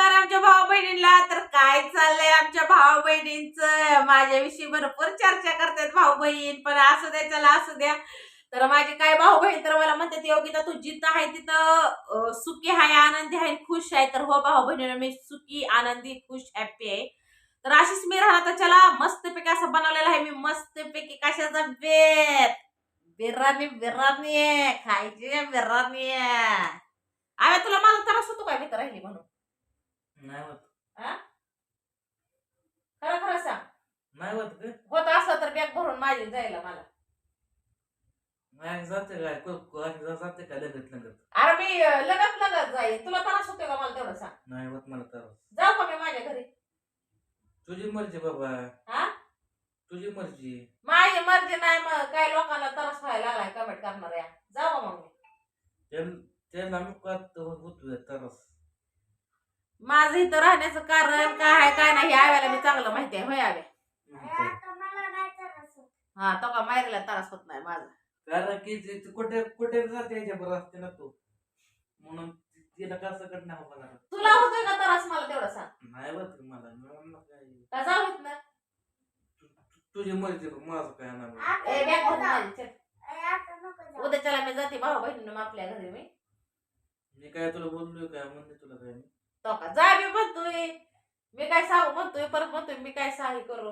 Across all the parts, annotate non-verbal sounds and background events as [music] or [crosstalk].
नमस्कार आमच्या भाऊ बहिणींना. तर काय चाललंय आमच्या भाऊ बहिणींच? माझ्याविषयी भरपूर चर्चा करतात भाऊ बहीण पण असू द्या चला असू द्या. तर माझे काय भाऊ बहीण तर मला म्हणतात योगिता तू जिथं आहे तिथं. सुखी आहे आनंदी आहे खुश आहे. तर हो भाऊ बहिणी मी सुखी आनंदी खुश हॅप्पी आहे. तर अशीच मी राहणार. तर चला मस्तपैकी असं बनवलेलं आहे मी. मस्तपैकी कशाचा बेत बिर्याणी बिर्याणी खायची आहे बिर्याणी आहे. तुला मला त्रास होतो काय मी तर राहिली म्हणून? नाही होत. खरं खरं सांग. नाही होत का होत असलं तर बॅग भरून माझी जायला मला. नाही जाते काय? को- को- जा- जाते का लगत लगत? अरे मी अं, लगत लगत जाईल तुला त्रास होतोय का मला तेवढं सांग. नाही होत मला तर जाऊ का मी माझ्या घरी? तुझी मर्जी बाबा. हा तुझी मर्जी. माझी मर्जी नाही मग. काय लोकांना त्रास व्हायला लागलाय कमेंट करणार या जाऊ का मग मी? त्याला त्याला नको होतो तरस. माझं इथं राहण्याचं कारण काय आहे काय नाही हे आव्याला मी चांगलं माहिती आहे होय आव्या हा तो का मायरीला त्रास होत नाही माझा. कारण की ते कुठे कुठे जाते याच्या बरं असते ना तू? म्हणून ति- तिला कसं कडनं हवं लागलं तुला होतोय का त्रास मला तेवढं सांग. नाही रे मला मला काय? का जाऊ येत ना तु- तु- तुझी मर्जी बघ, माझं काय नाही ए बॅग भरून माझी चल उद्याच्याला मी जाते भाऊ बहिणीनं आपल्या घरी मी. मी काय तुला बोललोय काय? म्हणते तुला काय मी? तो का जा मी म्हणतोय. मी काय सांगू म्हणतोय परत म्हणतोय मी काय साही करू.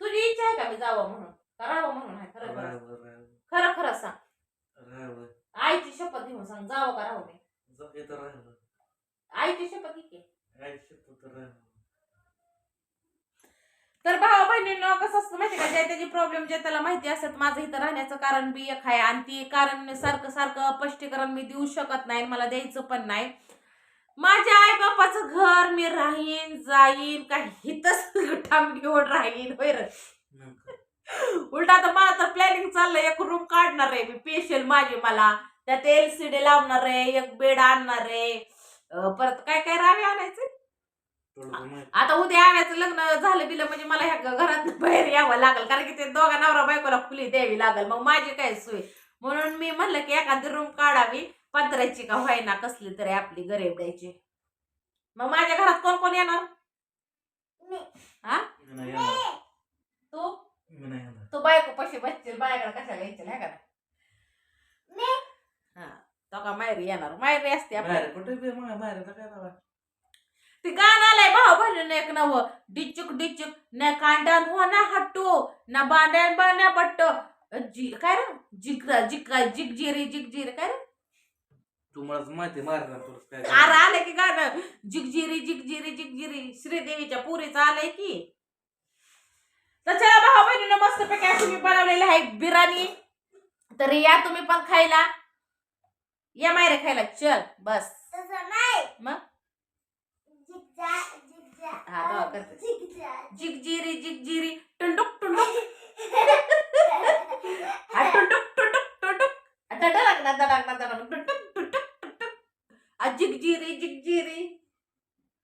तुझी इच्छा आहे का मी जावं म्हणून? का राहावं म्हणून? आहे खरं खरं. खरं सांग. आईची शपथ घेऊन सांग जावं का राहू मी आईची शपथ घे तर भावा बहिणींनो कसं असतं माहिती का? ज्या त्याची प्रॉब्लेम जे त्याला माहिती असतात माझं इथं राहण्याचं कारण बी एक आहे. आणि ती कारण सारखं सारखं स्पष्टीकरण मी देऊ शकत नाही मला द्यायचं पण नाही. माझ्या आई बापाचं घर मी राहीन जाईन का हिथंच ठाम घेऊन राहीन होय. [laughs] उलटा आता मला तर प्लॅनिंग चाललंय एक रूम काढणार आहे मी स्पेशल माझी मला. त्यात एल सी डी लावणार आहे एक बेड आणणार आहे. परत काय काय रावे आणायचे? आता उद्या आव्याचं लग्न झालं बिलं म्हणजे मला ह्या घरात बाहेर यावं लागेल कारण की ते दोघा नवरा बायकोला खुली द्यावी लागेल. मग माझी काय सोय? म्हणून मी म्हणलं की एखादी रूम काढावी. पत्र्याची का व्हायना कसली तरी आपली गरीब द्यायची मग माझ्या घरात कोण कोण येणार? हा? तू? मी नाही येणार. तू बायको पशी बसतील बायाकडे कशाला यायची नाही का? हा तो का मायरी येणार? मायरी असते आपल्या बाहेर कुठे ते गाणं आलंय भाऊ बहिणीने एक नव. डिचुक डिचुक न कांडन हो ना हट्टू न बांड्यान बांड्या पट्ट. जी काय रे? जिग जिग जिगजिरी जिगजिरी काय रे? तू मला माहिती मारणार तुला काय अरे आलंय की गाणं जिगजिरी जिगजिरी जिगजिरी. श्रीदेवीच्या पुरीचं आलंय की. तर चला भाऊ बहिणीनं मस्त पैकी अशी मी बनवलेली आहे बिर्याणी. तर या तुम्ही पण खायला. या मायरे खायला. चल बस. मग? हा तेव्हा करते. जिगजिरी जिगजिरी. टुंडुक टुंडुक. हा टुंडुक टुंडुक टुंडुक. दडक ना दडक ना दडक जिगजिरी जिगजिरी।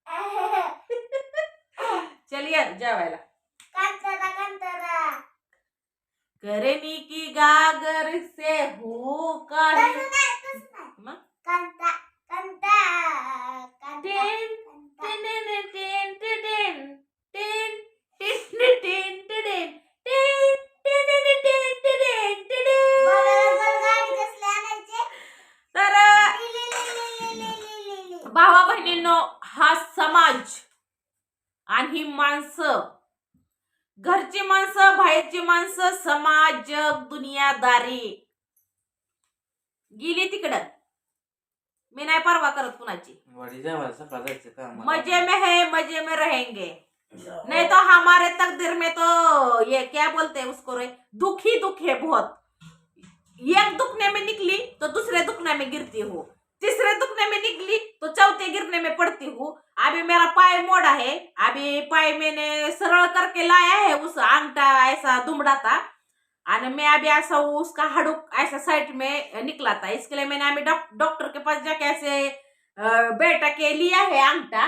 [laughs] चल या जेवायला करनी की गागर से हो काढी दुनियादारी गेली तिकडं. मी नाही परवा करत कुणाची. वाडी जेवायला सकाळ जायचं का? मज़े में है मज़े में रहेंगे. नहीं तो हमारे तकदीर में तो ये क्या बोलते हैं उसको रे? दुख ही दुख है बहुत. एक दुखने में निकली तो दूसरे दुखने में गिरती हूँ. तीसरे दुखने में निकली तो चौथे गिरने में पड़ती हूँ. अभी मेरा पाय मोड़ा है. अभी पाय मैंने सरल करके लाया है उस अंगठा ऐसा दुमड़ा था और मैं अभी ऐसा उसका हड़ुक ऐसा साइड में निकला था इसके लिए मैंने अभी डॉक्टर के पास जाके ऐसे बेटा के लिया है अंगठा.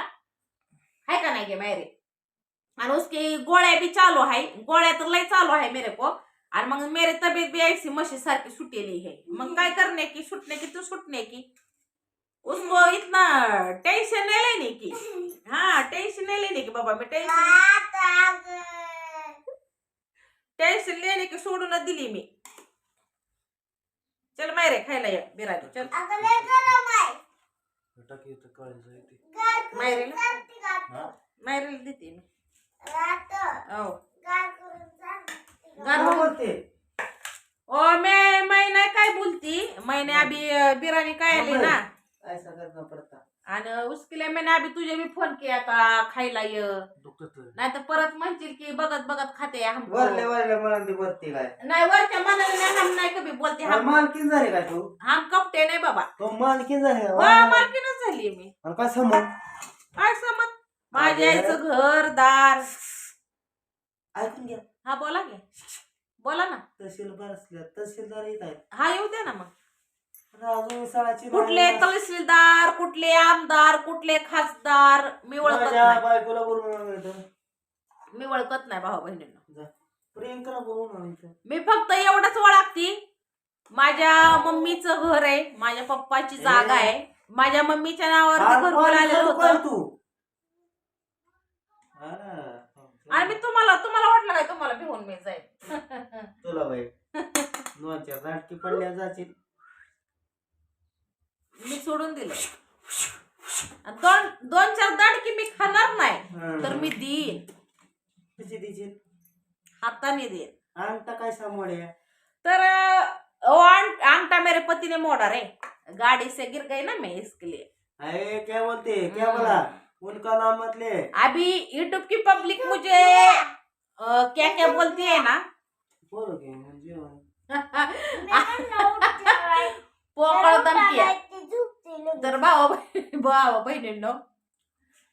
है का नहीं के मेरे आणि उसकी गोळ्या भी चालू है गोळ्या तर लय चालू है मेरे को. और मग मेरी तबीयत भी ऐसी मशी सारखी सुटेली है मग काय करने की सुटने की तो सुटने की? उसको इतना टेन्शन नाही लेने की. हा टेन्शन नाही लेने की बाबा मी टेन्शन टेन्शन लेने की सोडूनच दिली मी. चल मायरे खायला ये बिराजी चल. मायरेला मायरेला देते मी. हो. काय बोलते? ओ मैं मैं नाही काय बोलती? मैंने अभी अ, बिरानी काय आली ना? ऐसा करना पडता. आणि उसके लिए मैंने अभी तुझे भी फोन किया था खायला ये? दुखत नाही तर परत म्हणशील की बघत बघत खाते हमको. वरले वरले मला ते काय? नाही वरच्या मनाने नाही, हम नाही कभी बोलते हम मालकीन झाले का तू? हम कपटे नाही बाबा. तो मालकीन झाले का? वा मालकीनच झाली मी. आणि काय समज? काय समज? माझ्या. आईचं घर दार. ऐकून घ्या. हा बोला की. बोला ना. तहसील बसल्या तहसीलदार येत आहेत. हा येऊ द्या ना मग. कुठले तहसीलदार कुठले आमदार कुठले खासदार मी ओळखत माझ्या नाही. बायकोला बोलवून आणलं मी ओळखत नाही भाऊ बहिणींना. प्रियंकाला बोलवून आणलं मी फक्त एवढंच ओळखती. माझ्या मम्मीचं घर आहे माझ्या पप्पाची जागा आहे. माझ्या मम्मीच्या नावावर ते घरकुल आलेलं होतं. तू? आणि मी तुम्हाला तुम्हाला वाटलं काय तुम्हाला भिवून मी जाईल तुला बाई दोन चार नाटकी पडल्या जातील मी सोडून दिलं. दोन दोन चार दाडकी मी खाणार नाही तर मी देईन. कशी हाताने देईन. अंगठा काय सामोड्या तर ओ अंगठा मेरे पति ने मोड़ा रे. गाड़ी से गिर गई ना मैं इसके लिए. अरे क्या बोलते? क्या बोला? उनका नाम मत ले अभी यूट्यूब की पब्लिक मुझे क्या क्या बोलती है ना? बोलो की म्हणजे [laughs] पोकळ तर भाऊ भाऊ बहिणींनो.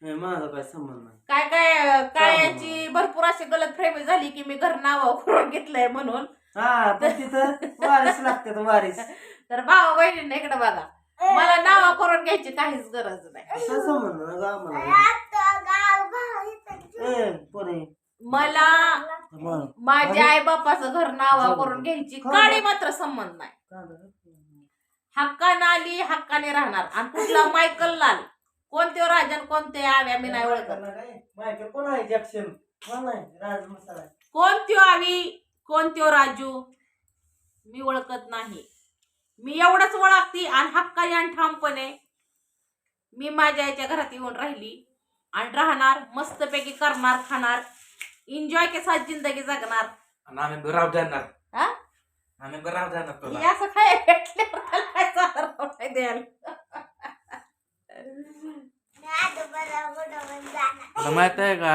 हे माझा काय संबंध नाही. काय काय काय यांची भरपूर अशी गलत फ्रेमी झाली की मी घर नाव करून घेतलंय म्हणून. हा पण तिथं वारीस लागते वारीस. तर भाऊ बहिणींना इकडे बघा. मला नाव करून घ्यायची काहीच गरज नाही. असा संबंध ना गा मला मला माझ्या आई बापाचं घर नाव करून घ्यायची काळी मात्र संबंध नाही. हक्काने आली हक्काने राहणार. आणि कुठला? [laughs] मायकल लाल कोणते राजन? कोणते? आव्या मी नाही ओळखत. मायकेल कोण आहे? जॅक्सन कोण आहे? राज मसाला कोणत्यो आवी कोणत्यो राजू? मी ओळखत नाही. मी एवढंच ओळखती आणि हक्काने आणि ठामपणे मी माझ्या आईच्या घरात येऊन राहिली आणि राहणार मस्तपैकी करणार खाणार एन्जॉय के साथ जिंदगी जगणार. आणि आम्ही बराव जाणार हा? आम्ही बराव जाणार तुला. हे असं काय भेटल्यावर त्याला काय चालणार नाही द्यायला. तुला माहीत आहे का?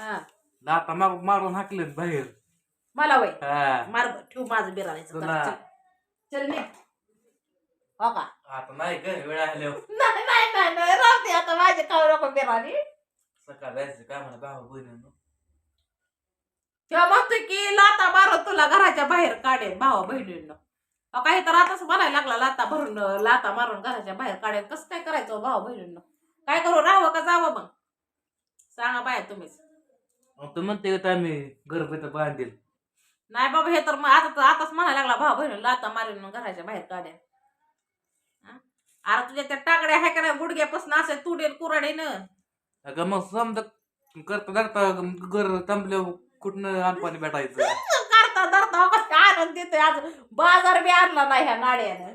हा, दाता माग मारून हाकले बाहेर. मला वय. हा. मार बरं, ठेव माझं. तुला. चल. चल निघ. हो का? आता नाही का वेळ आल्या नाही नाही नाही नाही राहू दे आता. माझे खाऊ नको बिराणी सकाळ जायचं काय म्हणा भाऊ बहिणीनं. तेव्हा म्हणतोय की लाता मारो तुला घराच्या बाहेर काढेन भावा बहिणींना. काही तर आताच म्हणायला लागला लाता भरून लाता मारून घराच्या बाहेर काढेन. कसं काय करायचं हो भावा बहिणींना? काय करू राहावं का जावं मग? सांगा बाय तुम्हीच. तू म्हणते का आम्ही घर बिथं बांधील. नाही बाबा हे तर मग आता तर आताच म्हणायला लागला भाऊ बहिणी लाता मारून घराच्या बाहेर काढेन. हा? अरे तुझ्या त्या टाकड्या आहे का नाही गुडघ्यापासून असे तुडेल कुराडीनं? अगं मग समजा करता धरता घर थांबल्या कुठनं आणपाणी भेटायचं? करता धरता कसं आनंद देतोय आज. बाजार बी आणला नाही ह्या नाड्यानं.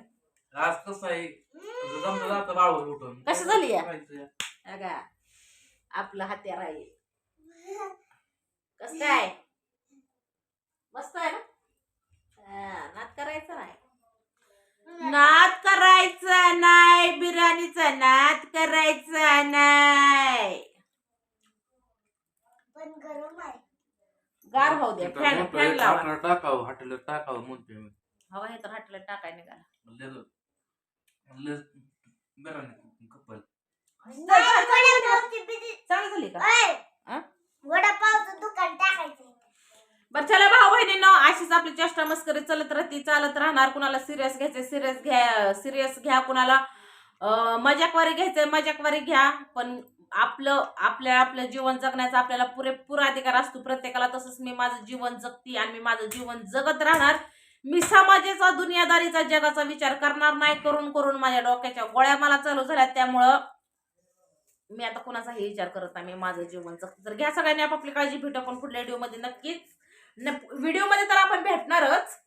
आज कसं आहे? तुझं जमलं जातं बाळून उठून. कसं झाली या? करायचं? अगा आपलं हत्यार आहे. कस काय? मस्त आहे ना? हा, नाद करायचं नाही. नाद करायचा नाही बिर्याणीचा नाद करायचा नाही. गार होऊ दे फॅन फॅन लावा. टाकावं हॉटेलला टाकावं म्हणतोय मी. हवा हे तर हटलं टाकाय निघाला. म्हणलं म्हणलं बरं नाही कपल. चांगली झाली का? आ? वडापावचं दुकान टाकायचं बरं चला भाऊ बहिणींनो अशीच आपली चेष्टा मस्करी चालत राहते चालत राहणार. कुणाला सिरियस घ्यायचे सिरियस घ्या सिरियस घ्या कुणाला. अं, मजाकवारी घ्यायचंय मजाकवारी घ्या. पण आपलं आपल्या आपलं जीवन जगण्याचा आपल्याला पुरेपूर अधिकार असतो. प्रत्येकाला तसंच मी माझं जीवन जगती आणि मी माझं जीवन जगत राहणार. मी समाजाचा दुनियादारीचा जगाचा विचार करणार नाही करून करून माझ्या डोक्याच्या गोळ्या मला चालू झाल्या. त्यामुळं मी आता कोणाचाही विचार करत नाही. मी माझं जीवन जगत. तर घ्या सगळ्यांनी आपापली काळजी भेटू आपण पुढल्या व्हिडिओमध्ये नक्कीच. व्हिडिओमध्ये तर आपण भेटणारच.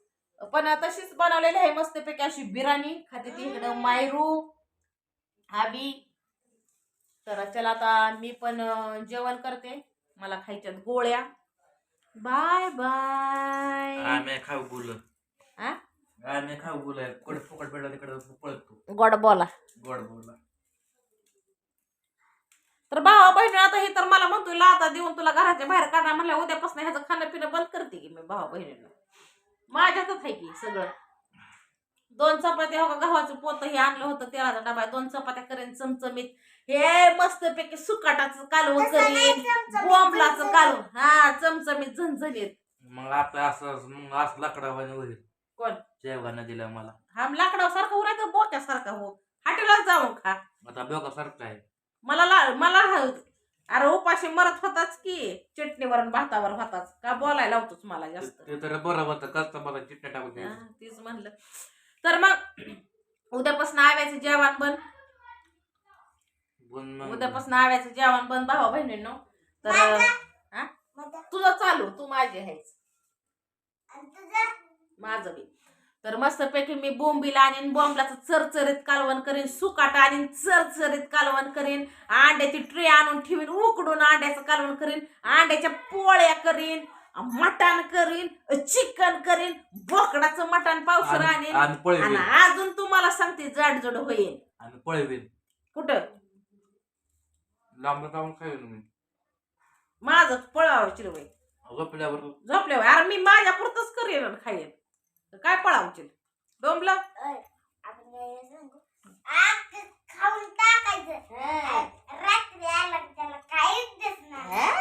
पण तशीच बनवलेली आहे मस्तपैकी अशी बिर्याणी. खाते ती इकडं मायरू आबी तर चला आता मी पण जेवण करते. मला खायच्यात गोळ्या. Bye bye. खाऊ? आम्ही खाऊ बोल कुठे फुकट भेटला तिकडे पळतो. गोड बोला. गोड बोला. तर भावा बहिणी आता हे तर मला म्हणतोय लाता देऊन तुला घराच्या बाहेर काढणार म्हणल्या उद्यापासून ह्याचं खाणं पिणं बंद करते की मी भावा बहिणीला माझ्या हातात आहे की सगळं. दोन चपात्या हो का गव्हाचं पोत हे आणलं होतं तेलाचा डबा दोन चपात्या करेन चमचमीत. हे मस्तपैकी सुकाटाचं कालवं तसं नाही करीन चमचमीत बोंबलाचं. कालवं हा चमचमीत झणझणीत. मग आता असं मग असं लाकडावाने होईल. कोण? जेवण दिलं मला. हा लाकडासारखं हो नाही तर बोक्यासारखा हो हाटेलाच जाऊन खा. आता बघा सारखं आहे. मला ला मला हा- अरे उपाशी मरत होताच की चटणीवर आणि भातावर होताच. का बोलायला लावतोच मला जास्त? ते तर बरं होतं कसं मला चिट्ट्या टाकून हा, द्यायचं. तेच म्हणलं. तर मग उद्यापासून आव्याचं जेवण पण उद्यापासून आव्याचं जेवण बंद भावा बहिणींनो. तर माझं- तुझं चालू तू माझी आहेस? माझं बी. तर मस्तपैकी मी बोंबीला आणि बॉम्बलाचं चरचरीत कालवण करीन सुकाटा आणि चरचरीत कालवण करीन अंड्याची ट्रे आणून ठेवीन उकडून अंड्याचं कालवण करीन अंड्याच्या पोळ्या करीन मटण करीन चिकन करीन बोकडाचं मटण पावसर आणि आणीन. आणि आणि पळवीन अजून तुम्हाला सांगते जाडजड होईल. आणि पळवीन कुठं? लांब जाऊन खाईन मी माझं पळावं चिरवय झोपल्यावर? झोपल्यावर? अरे मी माझ्या पुरतच करेन आणि खाईन. तर काय डोंबलं? आपण काय सांगू? आग खाऊन टाकायचं. रात्री आला की त्याला काहीच दिसणार.